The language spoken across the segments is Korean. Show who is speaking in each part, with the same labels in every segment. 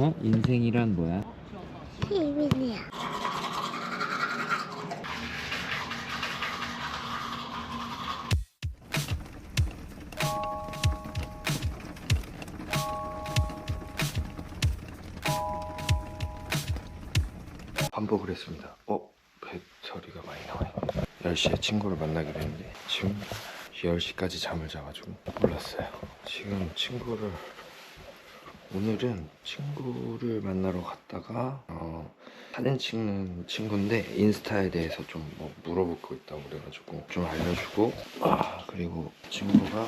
Speaker 1: 어? 인생이란 뭐야?
Speaker 2: 희민이야.
Speaker 3: 반복을 했습니다. 어? 배터리가 많이 나와있네. 10시에 친구를 만나기로 했는데 지금 10시까지 잠을 자가지고 몰랐어요. 지금 친구를 오늘은 친구를 만나러 갔다가 어, 사진 찍는 친구인데 인스타에 대해서 좀 뭐 물어볼 거 있다고 그래가지고 좀 알려주고 아 그리고 친구가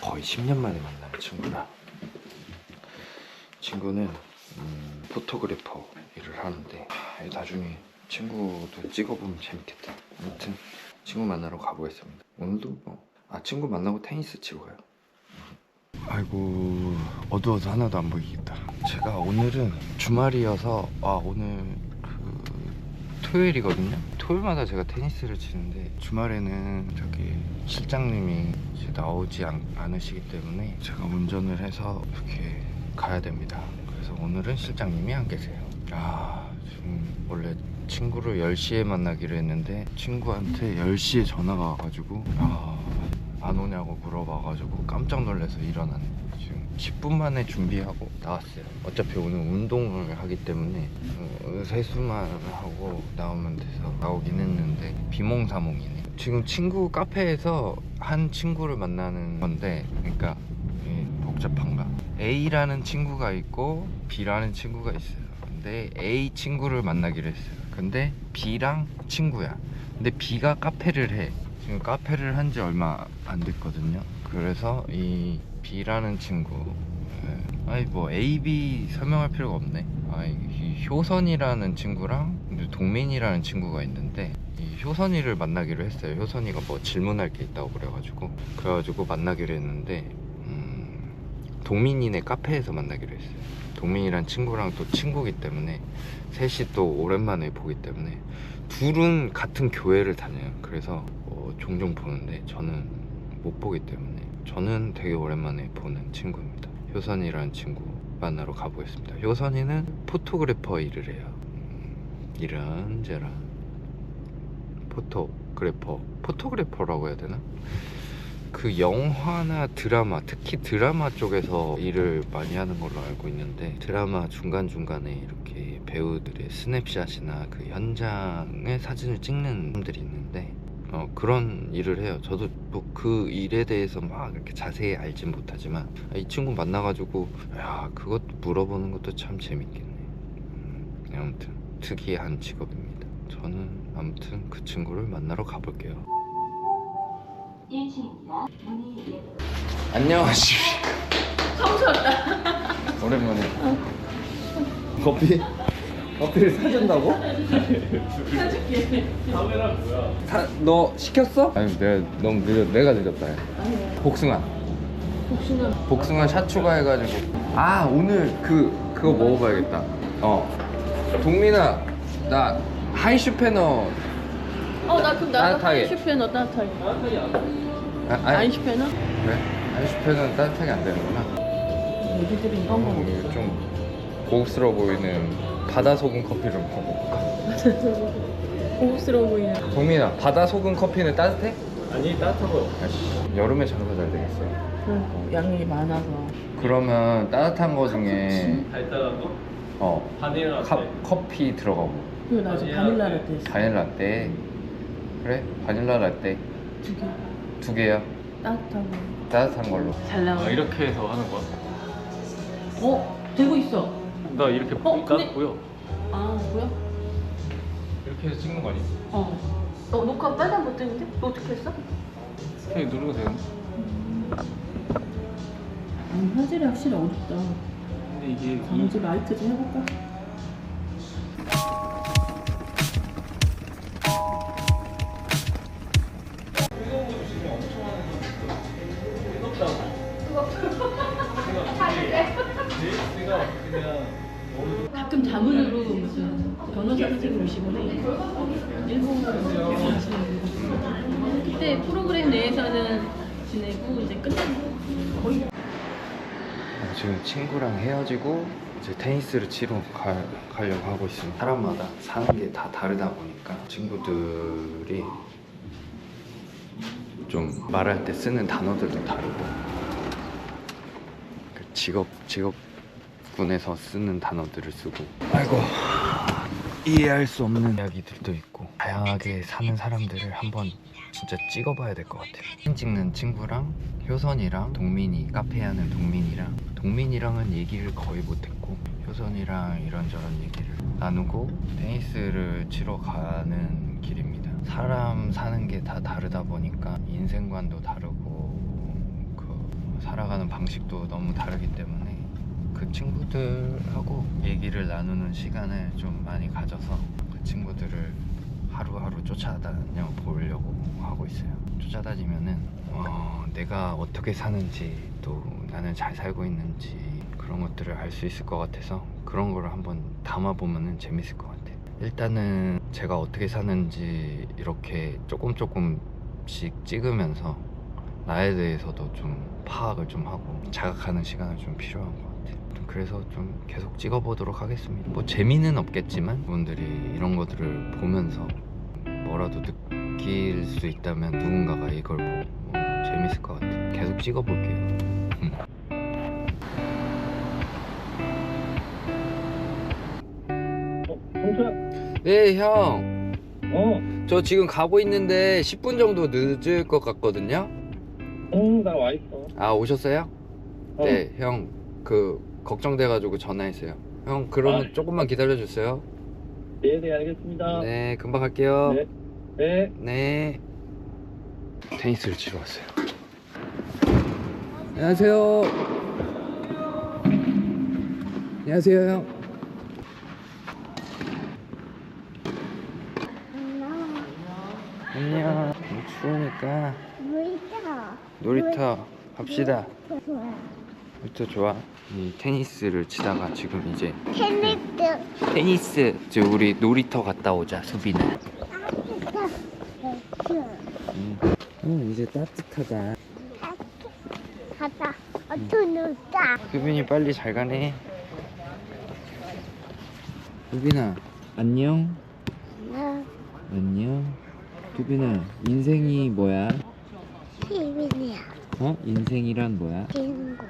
Speaker 3: 거의 10년 만에 만나는 친구라 친구는 음, 포토그래퍼 일을 하는데 아, 나중에 친구도 찍어보면 재밌겠다. 아무튼 친구 만나러 가보겠습니다. 오늘도 뭐 아 친구 만나고 테니스 치고 가요 아이고 어두워서 하나도 안 보이겠다. 제가 오늘은 주말이어서 아 오늘 그 토요일이거든요? 토요일마다 제가 테니스를 치는데 주말에는 저기 실장님이 나오지 않, 않으시기 때문에 제가 운전을 해서 이렇게 가야 됩니다. 그래서 오늘은 실장님이 안 계세요. 아 지금 원래 친구를 10시에 만나기로 했는데 친구한테 10시에 전화가 와가지고 아, 안 오냐고 물어봐가지고 깜짝 놀라서 일어났네 지금 10분 만에 준비하고 나왔어요. 어차피 오늘 운동을 하기 때문에 어, 세수만 하고 나오면 돼서 나오긴 했는데 비몽사몽이네. 지금 친구 카페에서 한 친구를 만나는 건데 그러니까 예, 복잡한가? A라는 친구가 있고 B라는 친구가 있어요. 근데 A 친구를 만나기로 했어요. 근데 B랑 친구야. 근데 B가 카페를 해 지금 카페를 한 지 얼마 안 됐거든요. 그래서 이 B라는 친구 예, 아니 뭐 A, B 설명할 필요가 없네. 아, 이 효선이라는 친구랑 동민이라는 친구가 있는데 이 효선이를 만나기로 했어요. 효선이가 뭐 질문할 게 있다고 그래가지고. 그래가지고 만나기로 했는데 음, 동민이네 카페에서 만나기로 했어요. 동민이란 친구랑 또 친구기 때문에 셋이 또 오랜만에 보기 때문에 둘은 같은 교회를 다녀요. 그래서 어, 종종 보는데 저는 못 보기 때문에 저는 되게 오랜만에 보는 친구입니다. 효선이라는 친구 만나러 가보겠습니다. 효선이는 포토그래퍼 일을 해요. 음, 이런 저런 포토그래퍼 포토그래퍼라고 해야 되나? 그 영화나 드라마, 특히 드라마 쪽에서 일을 많이 하는 걸로 알고 있는데 드라마 중간중간에 이렇게 배우들의 스냅샷이나 그 현장의 사진을 찍는 사람들이 있는데 어, 그런 일을 해요. 저도 뭐 그 일에 대해서 막 이렇게 자세히 알진 못하지만 아, 이 친구 만나가지고 야 그것 물어보는 것도 참 재밌겠네. 음, 아무튼 특이한 직업입니다. 저는 아무튼 그 친구를 만나러 가볼게요.
Speaker 4: 1층입니다. 문이
Speaker 3: 안녕하십니까.
Speaker 5: 성스럽다.
Speaker 3: 오랜만에. 커피? 커피를 사준다고?
Speaker 5: 사줄게.
Speaker 3: 사, 너 시켰어? 아니 내가 너무 늦었 내가 늦었다 복숭아
Speaker 5: 복숭아.
Speaker 3: 복숭아 샷 추가해가지고 아 오늘 그 그거 먹어봐야겠다 어 동민아 나 하이슈페너
Speaker 5: 어, 나 그럼 나도
Speaker 3: 따뜻하게.
Speaker 5: 아인슈페너 따뜻하게.
Speaker 3: 아, 아니
Speaker 5: 아인슈페너?
Speaker 3: 그래? 하이슈페너는 따뜻하게 안 되는구나
Speaker 5: 애기들은 이런 거 먹어.
Speaker 3: 좀 고급스러워 보이는 바다 소금 커피를 먹어볼까?
Speaker 5: 고급스러워 보이는.
Speaker 3: 동민아 바다 소금 커피는 따뜻해?
Speaker 1: 아니 따뜻하고
Speaker 3: 아이씨, 여름에 장사 잘 되겠어
Speaker 5: 그러니까 양이 많아서.
Speaker 3: 그러면 따뜻한 거 중에
Speaker 1: 달달한 거?
Speaker 3: 어
Speaker 1: 바닐라
Speaker 3: 카. 커피 들어가고
Speaker 5: 그리고 나 지금 바닐라 라떼.
Speaker 3: 바닐라 라떼 그래 바닐라 라떼
Speaker 5: 두 개.
Speaker 3: 두 개야
Speaker 5: 따뜻한 거.
Speaker 3: 따뜻한 걸로
Speaker 5: 잘 나와.
Speaker 1: 아 이렇게 해서 하는 거야?
Speaker 5: 어? 되고 있어.
Speaker 1: 나 이렇게
Speaker 5: 어,
Speaker 1: 보니까
Speaker 5: 근데-
Speaker 1: 보여
Speaker 5: 아, 뭐야?
Speaker 1: 이렇게 해서 찍는 거 아니야?
Speaker 5: 어. 너 녹화 빨간 못 뜨는데? 너 어떻게 했어?
Speaker 1: 그냥 누르면 되는데
Speaker 5: 음, 화질이 확실히 어렵다.
Speaker 1: 근데 이게 이,
Speaker 5: 강지 라이트 좀 해볼까? 프로그램 내에서는 지내고 이제 끝나고 거의
Speaker 3: 지금 친구랑 헤어지고 이제 테니스를 치러 가, 가려고 하고 있습니다. 사람마다 사는 게 다 다르다 보니까 친구들이 좀 말할 때 쓰는 단어들도 다르고 그 직업 직업군에서 쓰는 단어들을 쓰고 아이고 이해할 수 없는 이야기들도 있고 다양하게 사는 사람들을 한번 진짜 찍어봐야 될 것 같아요. 사진 찍는 친구랑 효선이랑 동민이 카페 하는 동민이랑 동민이랑은 얘기를 거의 못했고 효선이랑 이런저런 얘기를 나누고 테니스를 치러 가는 길입니다. 사람 사는 게 다 다르다 보니까 인생관도 다르고 그 살아가는 방식도 너무 다르기 때문에 그 친구들하고 얘기를 나누는 시간을 좀 많이 가져서 그 친구들을 하루하루 쫓아다녀 보려고 쫓아다니면은 어, 내가 어떻게 사는지 또 나는 잘 살고 있는지 그런 것들을 알 수 있을 것 같아서 그런 거를 한번 담아 보면은 재밌을 것 같아요. 일단은 제가 어떻게 사는지 이렇게 조금 조금씩 찍으면서 나에 대해서도 좀 파악을 좀 하고 자각하는 시간을 좀 필요한 것 같아요. 그래서 좀 계속 찍어보도록 하겠습니다. 뭐 재미는 없겠지만 분들이 이런 것들을 보면서 뭐라도 느 낄 수 있다면 누군가가 이걸 보고 뭐 재밌을 것 같아요. 계속 찍어볼게요. 음. 네, 형.
Speaker 1: 어.
Speaker 3: 저 지금 가고 있는데 10분 정도 늦을 것 같거든요.
Speaker 1: 응, 나 와 있어.
Speaker 3: 아, 오셨어요?
Speaker 1: 어.
Speaker 3: 네, 형. 그 걱정돼가지고 전화했어요. 형, 그러면
Speaker 1: 아.
Speaker 3: 조금만 기다려주세요.
Speaker 1: 네, 네, 알겠습니다.
Speaker 3: 네, 금방 갈게요.
Speaker 1: 네. 네.
Speaker 3: 네. 테니스를 치러 왔어요. 안녕하세요. 안녕하세요, 형. 안녕. 추우니까
Speaker 2: 물다.
Speaker 3: 놀이터 갑시다.
Speaker 2: 좋아.
Speaker 3: 놀이터 좋아. 이 테니스를 치다가 지금 이제
Speaker 2: 테니스.
Speaker 3: 테니스 이제 우리 놀이터 갔다 오자 수빈아. 응. 응 이제 따뜻하다.
Speaker 2: 가자. 어떤 놀자.
Speaker 3: 수빈이 빨리 잘 가네. 수빈아 안녕.
Speaker 2: 나
Speaker 3: 안녕. 수빈아 인생이 뭐야?
Speaker 2: 희민이야.
Speaker 3: 어? 인생이란 뭐야?
Speaker 2: 친구.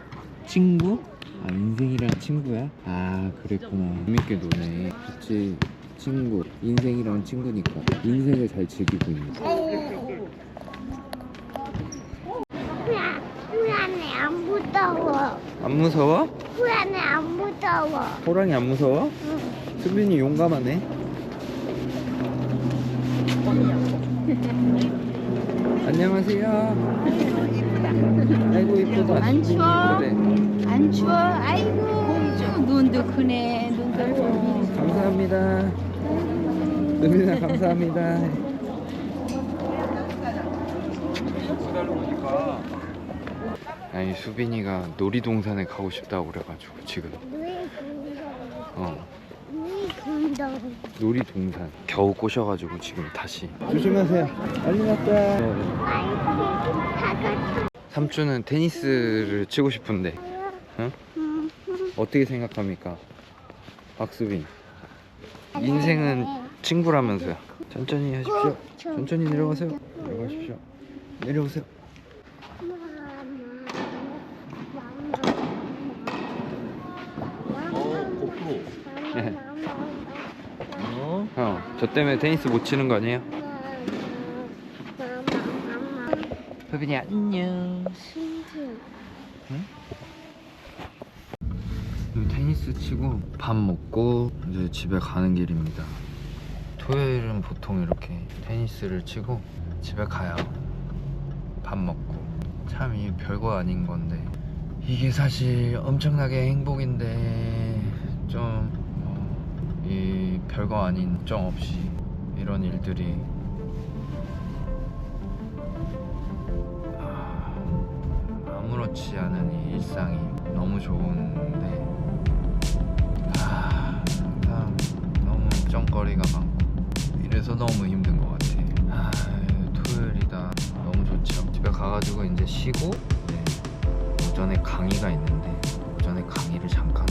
Speaker 3: 친구? 아 인생이란 친구야? 아 그랬구나 재밌게 노네 그치 친구 인생이란 친구니까 인생을 잘 즐기고 있는
Speaker 2: 후야, 무서워.
Speaker 3: 안 무서워?
Speaker 2: 후야네 안 무서워.
Speaker 3: 호랑이 안 무서워?
Speaker 2: 응.
Speaker 3: 수빈이 용감하네 안녕하세요 아이고 이쁘다
Speaker 4: 안 추워?
Speaker 3: 이쁘네.
Speaker 4: 안 추워? 아이고 좀 눈도 크네 눈도 좀
Speaker 3: 감사합니다 수빈아 감사합니다 아니 수빈이가 놀이동산에 가고 싶다고 그래가지고 지금. 어. 놀이동산 겨우 꼬셔가지고 지금 다시 조심하세요 빨리 갔다. 삼촌은 테니스를 치고 싶은데 응?
Speaker 2: 음,
Speaker 3: 어떻게 생각합니까? 박수빈 인생은 친구라면서요 천천히 하십시오 천천히 내려가세요 내려가십시오 내려오세요 네.
Speaker 1: 어?
Speaker 3: 어, 저 때문에 테니스 못 치는 거 아니에요? 수빈이 안녕 지금 테니스 치고 밥 먹고 이제 집에 가는 길입니다. 토요일은 보통 이렇게 테니스를 치고 집에 가요. 밥 먹고 참 이 별거 아닌 건데 이게 사실 엄청나게 행복인데 좀이 별거 아닌 정 없이 이런 일들이 아, 아무렇지 않은 이 일상이 너무 좋은데 아, 항상 너무 걱정거리가 많고 이래서 너무 힘든 것 같아. 아, 토요일이다. 너무 좋죠. 집에 가가지고 이제 쉬고 네, 오전에 강의가 있는데 오전에 강의를 잠깐